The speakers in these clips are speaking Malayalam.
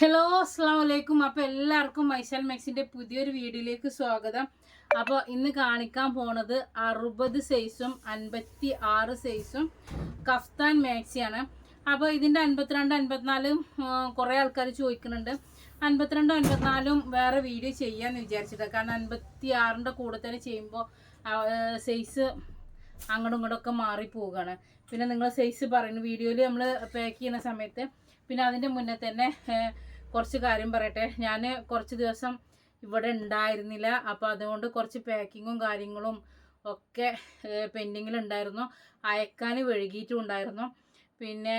ഹലോ അസ്സാം വലൈക്കും അപ്പോൾ എല്ലാവർക്കും മൈസൽ മാക്സിന്റെ പുതിയൊരു വീഡിയോയിലേക്ക് സ്വാഗതം. അപ്പോൾ ഇന്ന് കാണിക്കാൻ പോണത് അറുപത് സൈസും അൻപത്തി ആറ് സൈസും കഫ്താൻ മാക്സിയാണ്. അപ്പോൾ ഇതിന്റെ അൻപത്തിരണ്ട് അൻപത്തിനാലും കുറേ ആൾക്കാർ ചോദിക്കുന്നുണ്ട്. അൻപത്തിരണ്ടും അൻപത്തിനാലും വേറെ വീഡിയോ ചെയ്യാമെന്ന് വിചാരിച്ചിട്ട്. കാരണം അൻപത്തി ആറിന്റെ കൂടെ തന്നെ ചെയ്യുമ്പോൾ സൈസ് അങ്ങോട്ടും ഇങ്ങോട്ടും ഒക്കെ മാറിപ്പോവുകയാണ്. പിന്നെ നിങ്ങൾ സൈസ് പറയുന്നു. വീഡിയോയിൽ നമ്മൾ പാക്ക് ചെയ്യുന്ന സമയത്ത് പിന്നെ അതിന്റെ മുന്നേ തന്നെ കുറച്ച് കാര്യം പറയട്ടെ. ഞാൻ കുറച്ച് ദിവസം ഇവിടെ ഉണ്ടായിരുന്നില്ല. അപ്പോൾ അതുകൊണ്ട് കുറച്ച് പാക്കിങ്ങും കാര്യങ്ങളും ഒക്കെ പെൻഡിങ്ങിലുണ്ടായിരുന്നു അയക്കാൻ വഴുകിയിട്ടും ഉണ്ടായിരുന്നു. പിന്നെ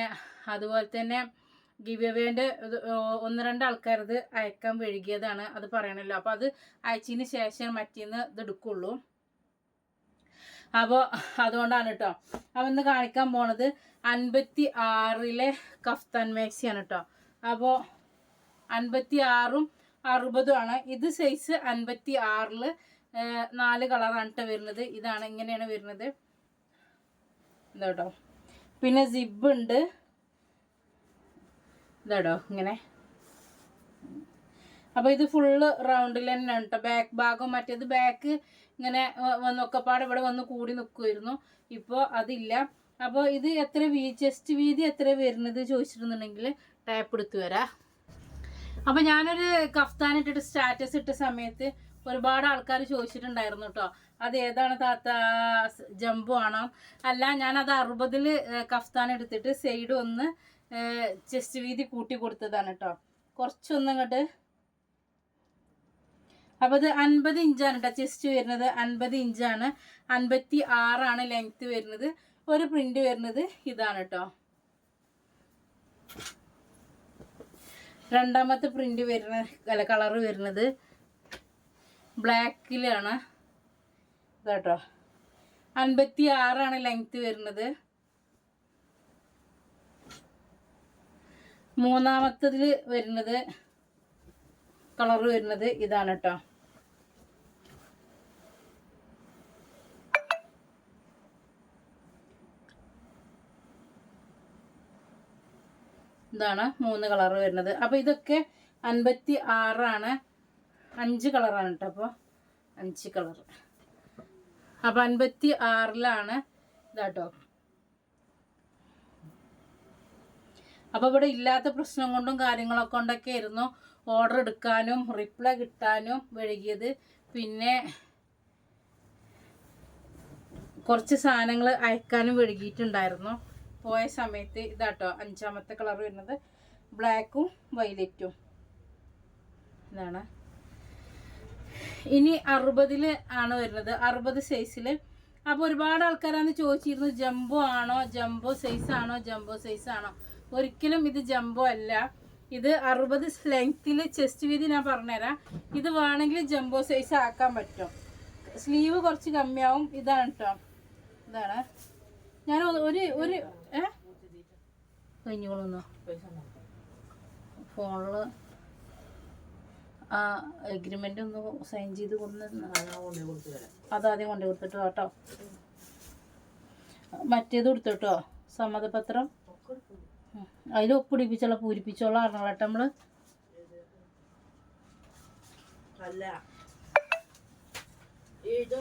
അതുപോലെ തന്നെ ഗിവ് ഒന്ന് രണ്ട് ആൾക്കാരത് അയക്കാൻ വഴുകിയതാണ് അത് പറയണല്ലോ. അപ്പോൾ അത് അയച്ചതിന് ശേഷം മറ്റേന്ന് ഇത് എടുക്കുള്ളൂ. അപ്പോൾ അതുകൊണ്ടാണ് കേട്ടോ അപ്പം ഇന്ന് കാണിക്കാൻ പോണത് അൻപത്തി ആറിലെ കഫ്താൻ മാക്സിയാണ് കേട്ടോ. അപ്പോൾ അൻപത്തി ആറും അറുപതും ആണ്. ഇത് സൈസ് അൻപത്തി ആറിൽ നാല് കളറാണ് കേട്ടോ വരുന്നത്. ഇതാണ് ഇങ്ങനെയാണ് വരുന്നത്. ഇതാ കേട്ടോ പിന്നെ സിബ് ഉണ്ട്. ഇതാടോ ഇങ്ങനെ. അപ്പോൾ ഇത് ഫുള്ള് റൗണ്ടിൽ തന്നെ കേട്ടോ ബാക്ക് ഭാഗം മറ്റേത് ബാക്ക് ഇങ്ങനെ വന്നൊക്കെപ്പാട് ഇവിടെ വന്ന് കൂടി നിൽക്കുമായിരുന്നു ഇപ്പോൾ അതില്ല. അപ്പോൾ ഇത് എത്ര വീ ചെസ്റ്റ് വീതി എത്ര വരുന്നത് ചോദിച്ചിട്ടുണ്ടെങ്കിൽ ടാപ്പ് എടുത്തു വരാം. അപ്പോൾ ഞാനൊരു കഫ്താൻ ഇട്ടിട്ട് സ്റ്റാറ്റസ് ഇട്ട സമയത്ത് ഒരുപാട് ആൾക്കാർ ചോദിച്ചിട്ടുണ്ടായിരുന്നു കേട്ടോ അത് ഏതാണ് താത്ത ജമ്പു ആണോ? അല്ല ഞാനത് അറുപതിൽ കഫ്താൻ എടുത്തിട്ട് സൈഡ് ഒന്ന് ചെസ്റ്റ് വീതി കൂട്ടി കൊടുത്തതാണ് കേട്ടോ കുറച്ചൊന്നും ഇങ്ങോട്ട് അപ്പോൾ ഇത് അൻപത് ഇഞ്ചാണ് കേട്ടോ ചെസ്റ്റ് വരുന്നത് അൻപത് ഇഞ്ചാണ്. അൻപത്തി ആറാണ് ലെങ്ത് വരുന്നത്. ഒരു പ്രിന്റ് വരുന്നത് ഇതാണ് കേട്ടോ രണ്ടാമത്തെ പ്രിന്റ് വരുന്ന അല്ല കളർ വരുന്നത് ബ്ലാക്കിലാണ് ഇതാട്ടോ അൻപത്തി ആറാണ് ലെങ്ത് വരുന്നത്. മൂന്നാമത്തതിൽ വരുന്നത് കളർ വരുന്നത് ഇതാണ് കേട്ടോ ഇതാണ് മൂന്ന് കളർ വരുന്നത്. അപ്പോൾ ഇതൊക്കെ അൻപത്തി ആറാണ് അഞ്ച് കളറാണ് കേട്ടോ അപ്പോൾ അഞ്ച് കളർ. അപ്പോൾ അൻപത്തി ആറിലാണ് ഇതാട്ടോ. അപ്പോൾ ഇവിടെ ഇല്ലാത്ത പ്രശ്നം കൊണ്ടും കാര്യങ്ങളൊക്കെ കൊണ്ടൊക്കെ ആയിരുന്നു. ഓർഡർ എടുക്കാനും റിപ്ലൈ കിട്ടാനും വഴുകിയത് പിന്നെ കുറച്ച് സാധനങ്ങൾ അയക്കാനും വഴുകിയിട്ടുണ്ടായിരുന്നു പോയ സമയത്ത് ഇതാട്ടോ അഞ്ചാമത്തെ കളർ വരുന്നത് ബ്ലാക്കും വൈലറ്റും ഇതാണ്. ഇനി അറുപതിൽ ആണ് വരുന്നത്. അറുപത് സൈസിൽ അപ്പോൾ ഒരുപാട് ആൾക്കാരാണ് ചോദിച്ചിരുന്നു ജംബോ ആണോ? ജംബോ സൈസ് ആണോ? ജംബോ സൈസ് ആണോ? ഒരിക്കലും ഇത് ജംബോ അല്ല. ഇത് അറുപത് ലെങ്ത്തിൽ ചെസ്റ്റ് വീതി ഞാൻ പറഞ്ഞുതരാം. ഇത് വേണമെങ്കിൽ ജംബോ സൈസ് ആക്കാൻ പറ്റും. സ്ലീവ് കുറച്ച് കമ്മിയാവും. ഇതാണ് കേട്ടോ ഇതാണ്. ഞാൻ ഒരു ഒരു ഏ? കഴിഞ്ഞോളൂന്നോ? ഫോണിൽ ആ എഗ്രിമെന്റ് ഒന്ന് സൈൻ ചെയ്ത് കൊണ്ടുവന്ന അതാദ്യം കൊണ്ടു കൊടുത്തിട്ടോ കേട്ടോ? മറ്റേത് കൊടുത്തിട്ടോ? സമ്മതപത്രം? അതിൽ ഒപ്പിടിപ്പിച്ചോളാം പൂരിപ്പിച്ചോളാം അറിഞ്ഞോളാം കേട്ടോ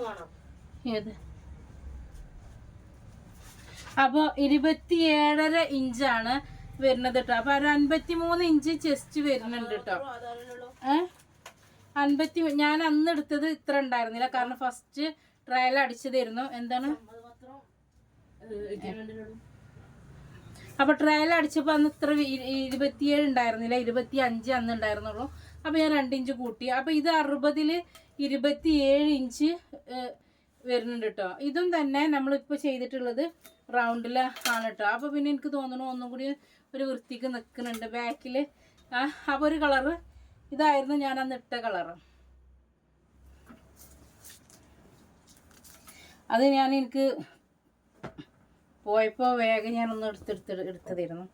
വേണം. ഏത്? അപ്പോൾ ഇരുപത്തിയേഴര ഇഞ്ചാണ് വരുന്നത് കേട്ടോ അപ്പോൾ ഒരു അൻപത്തി മൂന്ന് ഇഞ്ച് ചെസ്റ്റ് വരുന്നുണ്ട് കേട്ടോ അതല്ലോ ഏ? അൻപത്തി ഞാൻ അന്ന് എടുത്തത് ഇത്ര ഉണ്ടായിരുന്നില്ല. കാരണം ഫസ്റ്റ് ട്രയൽ അടിച്ചതായിരുന്നു. എന്താണ്? സമ്മതപത്രം എഗ്രിമെന്റിനോടും അപ്പൊ ട്രയൽ അടിച്ചപ്പോൾ അന്ന് ഇത്ര ഇരുപത്തിയേഴ് ഉണ്ടായിരുന്നില്ല. ഇരുപത്തി അഞ്ച് അന്ന് ഉണ്ടായിരുന്നുള്ളൂ. അപ്പൊ ഞാൻ രണ്ട് ഇഞ്ച് കൂട്ടി. അപ്പൊ ഇത് അറുപതിൽ ഇരുപത്തിയേഴ് ഇഞ്ച് വരുന്നുണ്ട് കേട്ടോ ഇതും തന്നെ നമ്മളിപ്പോൾ ചെയ്തിട്ടുള്ളത് റൗണ്ടിൽ ആണ് കേട്ടോ അപ്പോൾ പിന്നെ എനിക്ക് തോന്നുന്നു ഒന്നും കൂടി ഒരു വൃത്തിക്ക് നിൽക്കുന്നുണ്ട് ബാക്കിൽ അപ്പോൾ ഒരു കളറ് ഇതായിരുന്നു ഞാൻ അന്ന് ഇട്ട കളറ് അത് ഞാൻ എനിക്ക് പോയപ്പോൾ വേഗം ഞാനൊന്ന് എടുത്തെടുത്ത് എടുത്തതായിരുന്നു.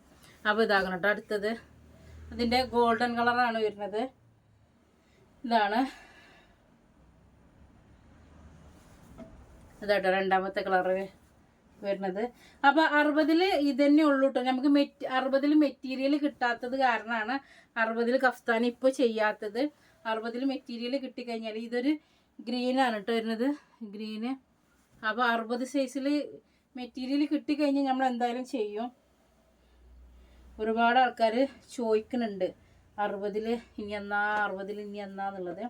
അപ്പോൾ ഇതാകണം കേട്ടോ അടുത്തത് അതിന്റെ ഗോൾഡൻ കളറാണ് വരുന്നത്. ഇതാണ്. ഇതാട്ടോ രണ്ടാമത്തെ കളറ് വരുന്നത്. അപ്പോൾ അറുപതിൽ ഇതന്നെ ഉള്ളൂ കേട്ടോ നമുക്ക് മെറ്റ് അറുപതിൽ മെറ്റീരിയൽ കിട്ടാത്തത് കാരണമാണ് അറുപതിൽ കഫ്താൻ ഇപ്പോൾ ചെയ്യാത്തത്. അറുപതിൽ മെറ്റീരിയൽ കിട്ടിക്കഴിഞ്ഞാൽ ഇതൊരു ഗ്രീനാണ് കേട്ടോ വരുന്നത്. ഗ്രീന് അപ്പോൾ അറുപത് സൈസിൽ മെറ്റീരിയൽ കിട്ടിക്കഴിഞ്ഞാൽ നമ്മൾ എന്തായാലും ചെയ്യും. ഒരുപാട് ആൾക്കാർ ചോദിക്കുന്നുണ്ട്. അറുപതിൽ ഇനി എന്നാ അറുപതിൽ ഇനി എന്നാന്നുള്ളത്.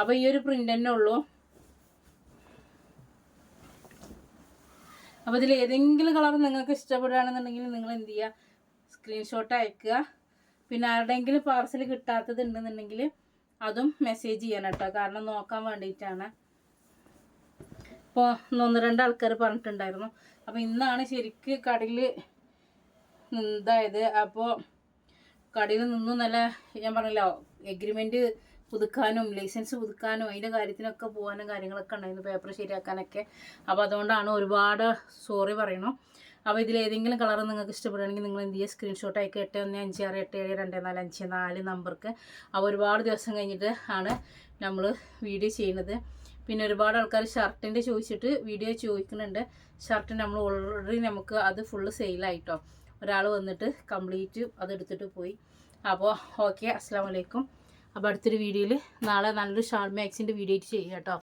അപ്പോൾ ഈ ഒരു പ്രിന്റ് തന്നെ ഉള്ളൂ. അപ്പോൾ ഇതിൽ ഏതെങ്കിലും കളർ നിങ്ങൾക്ക് ഇഷ്ടപ്പെടുകയാണെന്നുണ്ടെങ്കിൽ നിങ്ങൾ എന്ത് ചെയ്യുക സ്ക്രീൻഷോട്ട് അയക്കുക. പിന്നെ ആരുടെയെങ്കിലും പാർസൽ കിട്ടാത്തതുണ്ടെന്നുണ്ടെങ്കിൽ അതും മെസ്സേജ് ചെയ്യണം കേട്ടോ. കാരണം നോക്കാൻ വേണ്ടിയിട്ടാണ്. ഇപ്പോൾ ഒന്ന് രണ്ട് ആൾക്കാർ പറഞ്ഞിട്ടുണ്ടായിരുന്നു. അപ്പോൾ ഇന്നാണ് ശരിക്ക് കടയിൽ ഇതായത് അപ്പോൾ കടയിൽ നിന്നും നല്ല ഞാൻ പറഞ്ഞല്ലോ എഗ്രിമെന്റ് പുതുക്കാനും ലൈസൻസ് പുതുക്കാനും അതിന്റെ കാര്യത്തിനൊക്കെ പോകാനും കാര്യങ്ങളൊക്കെ ഉണ്ടായിരുന്നു പേപ്പർ ശരിയാക്കാനൊക്കെ. അപ്പോൾ അതുകൊണ്ടാണ് ഒരുപാട് സോറി പറയണം. അപ്പോൾ ഇതിൽ ഏതെങ്കിലും കളർ നിങ്ങൾക്ക് ഇഷ്ടപ്പെടുകയാണെങ്കിൽ നിങ്ങൾ എന്ത് ചെയ്യുക? സ്ക്രീൻഷോട്ട് അയക്കുക എട്ട് ഒന്ന് അഞ്ച് ആറ് എട്ട് ഏഴ് രണ്ട് നാല് അഞ്ച് നാല് നമ്പർക്ക് അപ്പോൾ ഒരുപാട് ദിവസം കഴിഞ്ഞിട്ട് ആണ് നമ്മൾ വീഡിയോ ചെയ്യുന്നത്. പിന്നെ ഒരുപാട് ആൾക്കാർ ഷർട്ടിന്റെ ചോദിച്ചിട്ട് വീഡിയോ ചോദിക്കുന്നുണ്ട്. ഷർട്ട് നമ്മൾ ഓൾറെഡി നമുക്ക് അത് ഫുള്ള് സെയിലായിട്ടോ ഒരാൾ വന്നിട്ട് കംപ്ലീറ്റ് അതെടുത്തിട്ട് പോയി. അപ്പോൾ ഓക്കെ അസ്സാം വലൈക്കും അപ്പോൾ അടുത്തൊരു വീഡിയോയിൽ നാളെ നല്ലൊരു ഷാൾ മാക്സിന്റെ വീഡിയോ ആയിട്ട് ചെയ്യാം കേട്ടോ